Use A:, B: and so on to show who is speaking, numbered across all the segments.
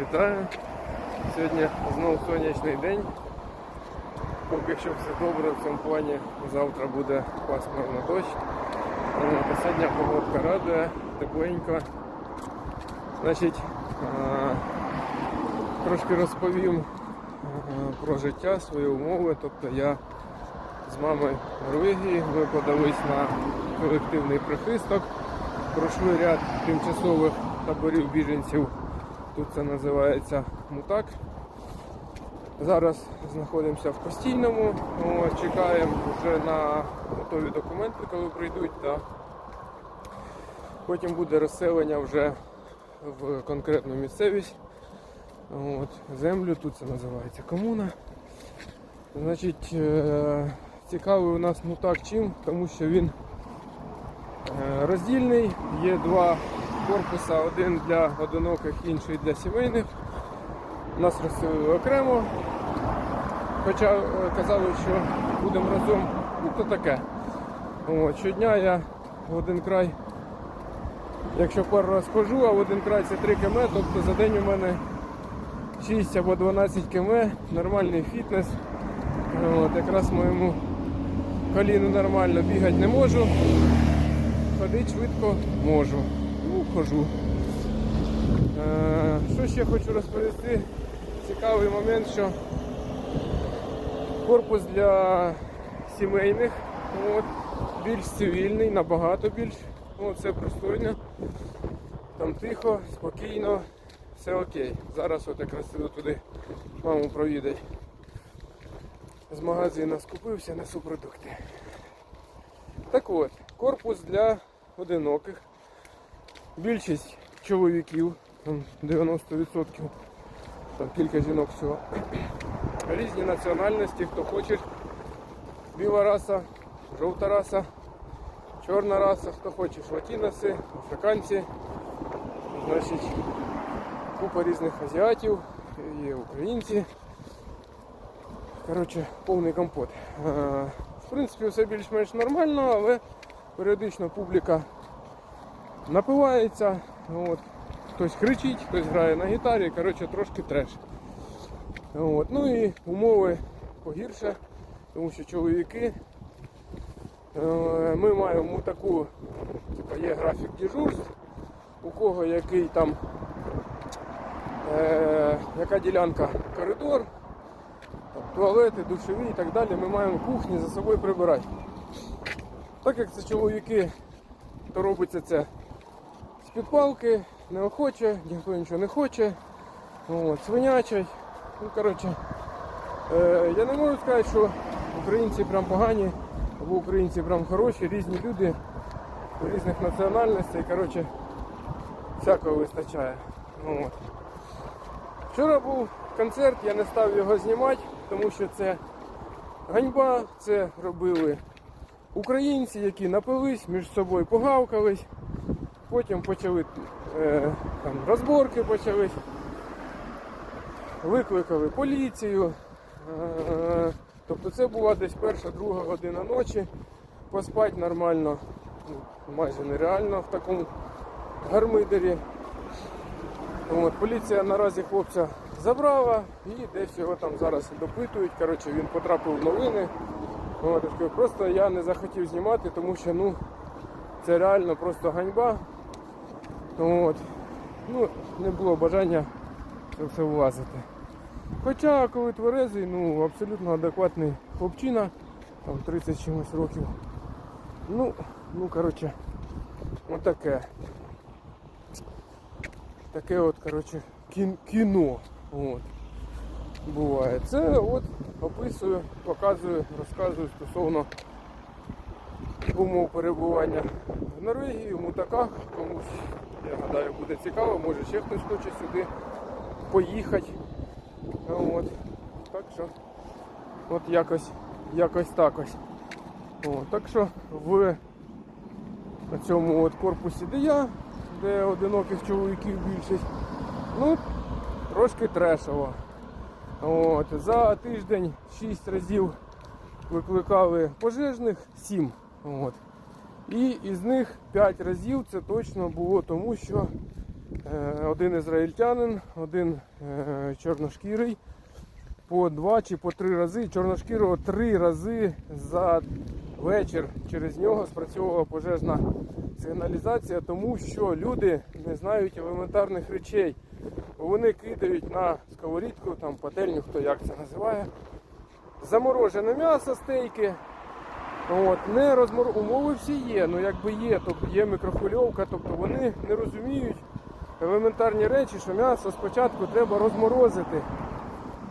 A: Вітаю! Сьогодні знову сонячний день. Поки що все добре в цьому плані. Завтра буде пасмурно дощ. Та сьогодні погодка радує, тепленько. Значить, трошки розповім про життя, свої умови. Тобто я з мамою Норвегії, ми подались на колективний прихисток. Пройшли ряд тимчасових таборів біженців. Тут це називається мутак. Зараз знаходимося в постійному, чекаємо вже на готові документи, коли прийдуть. Та потім буде розселення вже в конкретну місцевість. От, землю, тут це називається комуна. Значить, е, цікавий у нас мутак чим, тому що він е, роздільний, є два корпуса, один для одиноких, інший для сімейних. Нас розселили окремо. Хоча е, казали, що будемо разом, ну то таке. От, щодня я в один край, якщо пару раз хожу, а в один край це 3 км, тобто за день у мене 6 або 12 км, нормальний фітнес. От, якраз моєму коліну нормально бігати не можу. Ходити швидко можу. Ну, хожу. Е, що ще хочу розповісти? Цікавий момент, що корпус для сімейних, от, більш цивільний, набагато більш. От, це пристойно. Там тихо, спокійно, все окей. Зараз от якраз іду туди маму провідати. З магазину скупився, несу продукти. Так от, корпус для одиноких. Більшість чоловіків, 90%, там кілька жінок всього. Різні національності, хто хоче. Біла раса, жовта раса, чорна раса, хто хоче, латиноси, африканці, значить, купа різних азіатів, є українці. Коротше, повний компот. Е, В принципі, все більш-менш нормально, але періодично публіка напивається, от, хтось кричить, хтось грає на гітарі, коротше, трошки треш. От, ну і умови погірше, тому що чоловіки. е, Ми маємо таку, типу, є графік дежурств, у кого який там, е, яка ділянка коридор, туалети, душові і так далі, ми маємо кухні за собою прибирати. Так як це чоловіки, то робиться це з підпалки, неохоче, ніхто нічого не хоче, от, свинячать. Ну, коротше, е, я не можу сказати, що українці прям погані, або українці прям хороші, різні люди різних національностей, коротше, всякого вистачає. От. Вчора був концерт, я не став його знімати, тому що це ганьба, це робили українці, які напились, між собою погавкались, потім почали е, там, розборки почались, викликали поліцію. Е, тобто це була десь перша, друга година ночі. Поспати нормально, ну, майже нереально в такому гармидері. От, поліція наразі хлопця забрала і десь його там зараз допитують. Коротше, він потрапив в новини. От, просто я не захотів знімати, тому що ну, це реально просто ганьба. От. Ну, не було бажання це все влазити. Хоча, коли тверезий, ну, абсолютно адекватний хлопчина, там 30 чимось років. Ну, ну, коротше, отаке. Таке от, коротше, кіно. От. Буває. Це от описую, показую, розказую стосовно умов перебування в Норвегії, в мутаках. Комусь, я гадаю, буде цікаво, може ще хтось хоче сюди поїхати. От. Так що от якось, якось так ось. Так що в цьому от корпусі, де я, де одиноких чоловіків більшість, ну, трошки трешово. От, за тиждень 6 разів викликали пожежних, 7. От. І із них 5 разів це точно було тому, що е, один ізраїльтянин, один е, чорношкірий. По два чи по три рази. Чорношкірого три рази за вечір через нього спрацьовувала пожежна сигналізація, тому що люди не знають елементарних речей. Вони кидають на сковорідку, там пательню, хто як це називає. Заморожене м'ясо, стейки. От, не розмор... Умови всі є, ну якби є, тобто є мікрохвильовка, тобто вони не розуміють елементарні речі, що м'ясо спочатку треба розморозити.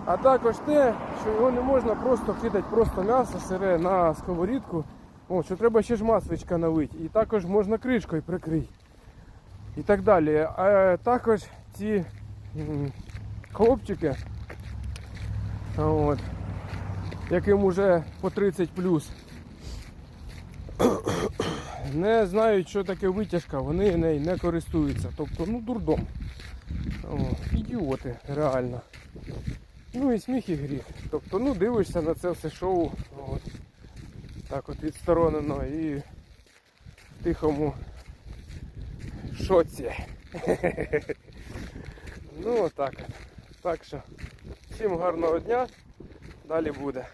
A: А також те, що його не можна просто кидати просто м'ясо сире на сковорідку, О, що треба ще ж масличка налити. І також можна кришкою прикрити. І так далі. А також ці хлопчики, от, яким уже по 30 не знають, що таке витяжка, вони нею не користуються. Тобто, ну, дурдом. О, ідіоти, реально. Ну і сміх і гріх. Тобто, ну дивишся на це все шоу. От, так от відсторонено і в тихому шоці. ну отак. Так що, всім гарного дня. Далі буде.